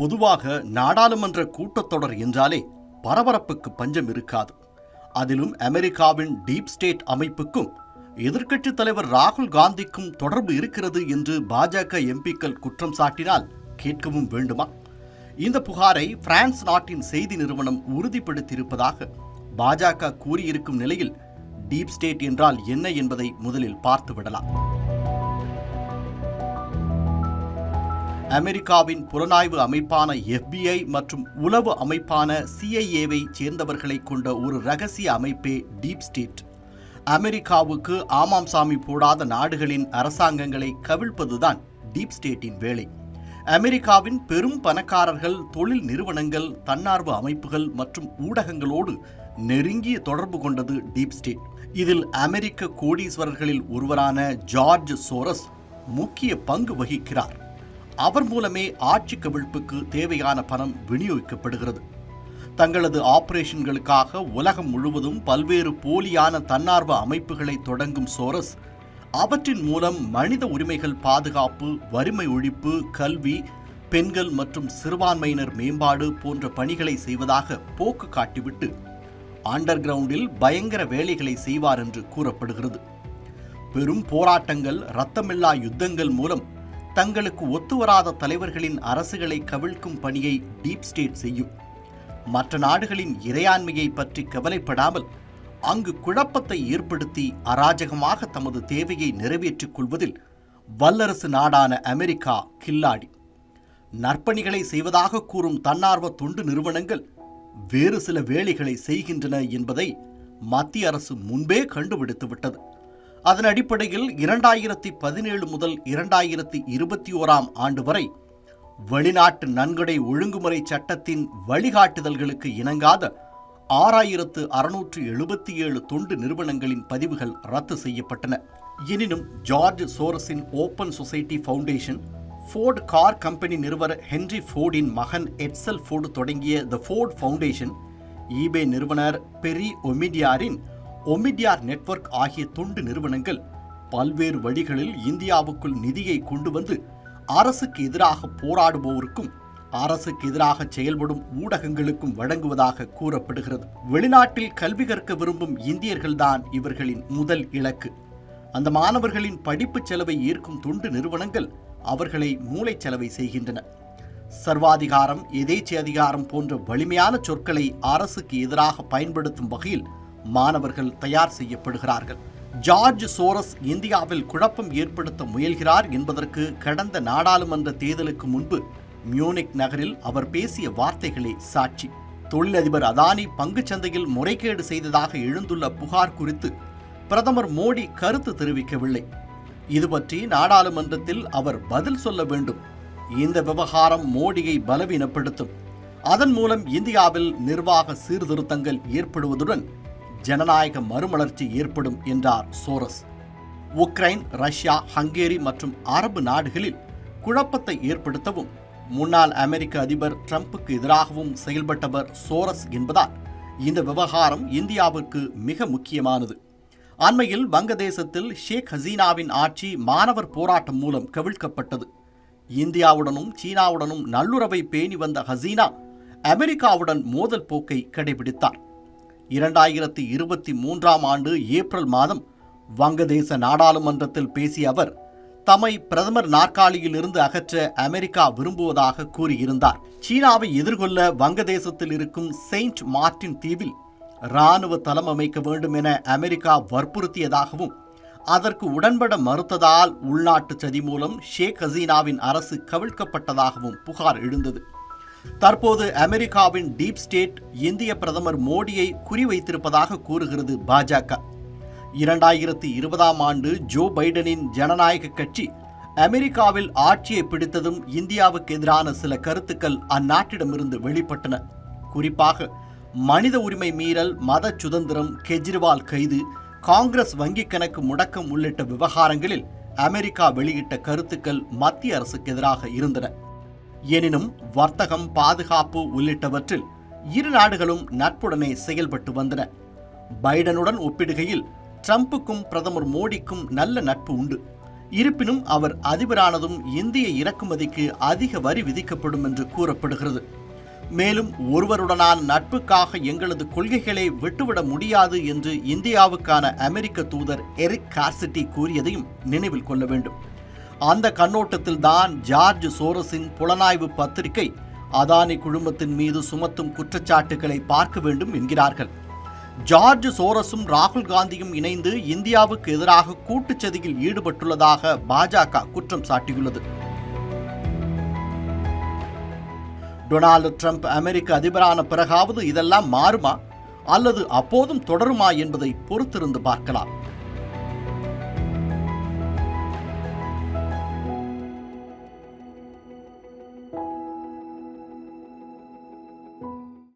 பொதுவாக நாடாளுமன்ற கூட்டத்தொடர் என்றாலே பரபரப்புக்கு பஞ்சம் இருக்காது. அதிலும் அமெரிக்காவின் டீப் ஸ்டேட் அமைப்புக்கும் எதிர்க்கட்சித் தலைவர் ராகுல் காந்திக்கும் தொடர்பு இருக்கிறது என்று பாஜக எம்பிக்கள் குற்றம் சாட்டினால் கேட்கவும் வேண்டுமா? இந்த புகாரை பிரான்ஸ் நாட்டின் செய்தி நிறுவனம் உறுதிப்படுத்தியிருப்பதாக பாஜக கூறியிருக்கும் நிலையில் டீப் ஸ்டேட் என்றால் என்ன என்பதை முதலில் பார்த்து விடலாம். அமெரிக்காவின் புலனாய்வு அமைப்பான எஃபிஐ மற்றும் உளவு அமைப்பான சிஐஏவை சேர்ந்தவர்களை கொண்ட ஒரு ரகசிய அமைப்பே டீப் ஸ்டேட். அமெரிக்காவுக்கு ஆமாம் சாமி போடாத நாடுகளின் அரசாங்கங்களை கவிழ்ப்பதுதான் டீப் ஸ்டேட்டின் வேலை. அமெரிக்காவின் பெரும் பணக்காரர்கள் தொழில் நிறுவனங்கள் தன்னார்வ அமைப்புகள் மற்றும் ஊடகங்களோடு நெருங்கிய தொடர்பு கொண்டது டீப் ஸ்டேட். இதில் அமெரிக்க கோடீஸ்வரர்களில் ஒருவரான ஜார்ஜ் சோரஸ் முக்கிய பங்கு வகிக்கிறார். அவர் மூலமே ஆட்சி கவிழ்ப்புக்கு தேவையான பணம் விநியோகிக்கப்படுகிறது. தங்களது ஆபரேஷன்களுக்காக உலகம் முழுவதும் பல்வேறு போலியான தன்னார்வ அமைப்புகளை தொடங்கும் சோரஸ் அவற்றின் மூலம் மனித உரிமைகள் பாதுகாப்பு வறுமை ஒழிப்பு கல்வி பெண்கள் மற்றும் சிறுபான்மையினர் மேம்பாடு போன்ற பணிகளை செய்வதாக போக்கு காட்டிவிட்டு அண்டர் கிரவுண்டில் பயங்கர வேலைகளை செய்வார் என்று கூறப்படுகிறது. பெரும் போராட்டங்கள் ரத்தமில்லா யுத்தங்கள் மூலம் தங்களுக்கு ஒத்துவராத தலைவர்களின் அரசுகளை கவிழ்க்கும் பணியை டீப் ஸ்டேட் செய்யும். மற்ற நாடுகளின் இறையாண்மையை பற்றி கவலைப்படாமல் அங்கு குழப்பத்தை ஏற்படுத்தி அராஜகமாக தமது தேவையை நிறைவேற்றிக் கொள்வதில் வல்லரசு நாடான அமெரிக்கா கில்லாடி. நற்பணிகளை செய்வதாக கூறும் தன்னார்வ தொண்டு நிறுவனங்கள் வேறு சில வேலைகளை செய்கின்றன என்பதை மத்திய அரசு முன்பே கண்டுபிடித்துவிட்டது. அதன் அடிப்படையில் இரண்டாயிரத்தி பதினேழு முதல் இரண்டாயிரத்தி இருபத்தி ஓராம் ஆண்டு வரை வெளிநாட்டு நன்கொடை ஒழுங்குமுறை சட்டத்தின் வழிகாட்டுதல்களுக்கு இணங்காத ஆறாயிரத்து அறுநூற்று எழுபத்தி ஏழு தொண்டு நிறுவனங்களின் பதிவுகள் ரத்து செய்யப்பட்டன. எனினும் George சோரஸின் open society foundation Ford car company நிறுவனர் ஹென்ரி ஃபோர்டின் மகன் எட்சல் ஃபோர்டு தொடங்கிய த ஃபோர்ட் ஃபவுண்டேஷன் ஈபே நிறுவனர் பெரி ஒமிடியாரின் ஒமிடியார் நெட்வொர்க் ஆகிய தொண்டு நிறுவனங்கள் பல்வேறு வழிகளில் இந்தியாவுக்குள் நிதியை கொண்டு வந்து அரசுக்கு எதிராக போராடுபவருக்கும் அரசுக்கு எதிராக செயல்படும் ஊடகங்களுக்கும் வழங்குவதாக கூறப்படுகிறது. வெளிநாட்டில் கல்வி கற்க விரும்பும் இந்தியர்கள்தான் இவர்களின் முதல் இலக்கு. அந்த மாணவர்களின் படிப்பு செலவை ஏற்கும் தொண்டு நிறுவனங்கள் அவர்களை மூளை செலவை செய்கின்றன. சர்வாதிகாரம் எதேச்சி அதிகாரம் போன்ற வலிமையான சொற்களை அரசுக்கு எதிராக பயன்படுத்தும் வகையில் மாணவர்கள் தயார் செய்யப்படுகிறார்கள். ஜார்ஜ் சோரஸ் இந்தியாவில் குழப்பம் ஏற்படுத்த முயல்கிறார் என்பதற்கு கடந்த நாடாளுமன்ற தேர்தலுக்கு முன்பு மியூனிக் நகரில் அவர் பேசிய வார்த்தைகளே சாட்சி. தொழிலதிபர் அதானி பங்கு சந்தையில் முறைகேடு செய்ததாக எழுந்துள்ள புகார் குறித்து பிரதமர் மோடி கருத்து தெரிவிக்கவில்லை. இது பற்றி நாடாளுமன்றத்தில் அவர் பதில் சொல்ல வேண்டும். இந்த விவகாரம் மோடியை பலவீனப்படுத்தும். அதன் மூலம் இந்தியாவில் நிர்வாக சீர்திருத்தங்கள் ஏற்படுவதுடன் ஜனநாயக மறுமலர்ச்சி ஏற்படும் என்றார் சோரஸ். உக்ரைன் ரஷ்யா ஹங்கேரி மற்றும் அரபு நாடுகளில் குழப்பத்தை ஏற்படுத்தவும் முன்னாள் அமெரிக்க அதிபர் ட்ரம்புக்கு எதிராகவும் செயல்பட்டவர் சோரஸ் என்பதால் இந்த விவகாரம் இந்தியாவிற்கு மிக முக்கியமானது. அண்மையில் வங்கதேசத்தில் ஷேக் ஹசீனாவின் ஆட்சி மாணவர் போராட்டம் மூலம் கவிழ்க்கப்பட்டது. இந்தியாவுடனும் சீனாவுடனும் நல்லுறவை பேணி வந்த ஹசீனா அமெரிக்காவுடன் மோதல் போக்கை கடைபிடித்தார். இரண்டாயிரத்தி இருபத்தி மூன்றாம் ஆண்டு ஏப்ரல் மாதம் வங்கதேச நாடாளுமன்றத்தில் பேசிய அவர் தம்மை பிரதமர் நாற்காலியில் இருந்து அகற்ற அமெரிக்கா விரும்புவதாக கூறியிருந்தார். சீனாவை எதிர்கொள்ள வங்கதேசத்தில் இருக்கும் செயின்ட் மார்டின் தீவில் இராணுவ தளம் அமைக்க வேண்டும் என அமெரிக்கா வற்புறுத்தியதாகவும் அதற்கு உடன்பட மறுத்ததால் உள்நாட்டு சதி மூலம் ஷேக் ஹசீனாவின் அரசு கவிழ்க்கப்பட்டதாகவும் புகார் எழுந்தது. தற்போது அமெரிக்காவின் டீப் ஸ்டேட் இந்திய பிரதமர் மோடியை குறிவைத்திருப்பதாக கூறுகிறது பாஜக. இரண்டாயிரத்தி இருபதாம் ஆண்டு ஜோ பைடனின் ஜனநாயக கட்சி அமெரிக்காவில் ஆட்சியை பிடித்ததும் இந்தியாவுக்கு எதிரான சில கருத்துக்கள் அந்நாட்டிடமிருந்து வெளிப்பட்டன. குறிப்பாக மனித உரிமை மீறல் மத சுதந்திரம் கெஜ்ரிவால் கைது காங்கிரஸ் வங்கிக் கணக்கு முடக்கம் உள்ளிட்ட விவகாரங்களில் அமெரிக்கா வெளியிட்ட கருத்துக்கள் மத்திய அரசுக்கு எதிராக இருந்தன. எனினும் வர்த்தகம் பாதுகாப்பு உள்ளிட்டவற்றில் இரு நாடுகளும் நட்புடனே செயல்பட்டு வந்தன. பைடனுடன் ஒப்பிடுகையில் ட்ரம்புக்கும் பிரதமர் மோடிக்கும் நல்ல நட்பு உண்டு. இருப்பினும் அவர் அதிபரானதும் இந்திய இறக்குமதிக்கு அதிக வரி விதிக்கப்படும் என்று கூறப்படுகிறது. மேலும் ஒருவருடனான நட்புக்காக எங்களது கொள்கைகளை விட்டுவிட முடியாது என்று இந்தியாவுக்கான அமெரிக்க தூதர் எரிக் கார்சிட்டி கூறியதையும் நினைவில் கொள்ள வேண்டும். அந்த கண்ணோட்டத்தில் தான் ஜார்ஜ் சோரஸின் புலனாய்வு பத்திரிகை அதானி குழுமத்தின் மீது சுமத்தும் குற்றச்சாட்டுகளை பார்க்க வேண்டும் என்கிறார்கள். ஜார்ஜ் சோரஸும் ராகுல் காந்தியும் இணைந்து இந்தியாவுக்கு எதிராக கூட்டுச்சதியில் ஈடுபட்டுள்ளதாக பாஜக குற்றம் சாட்டியுள்ளது. டொனால்டு ட்ரம்ப் அமெரிக்க அதிபரான பிறகாவது இதெல்லாம் மாறுமா அல்லது அப்போதும் தொடருமா என்பதை பொறுத்திருந்து பார்க்கலாம்.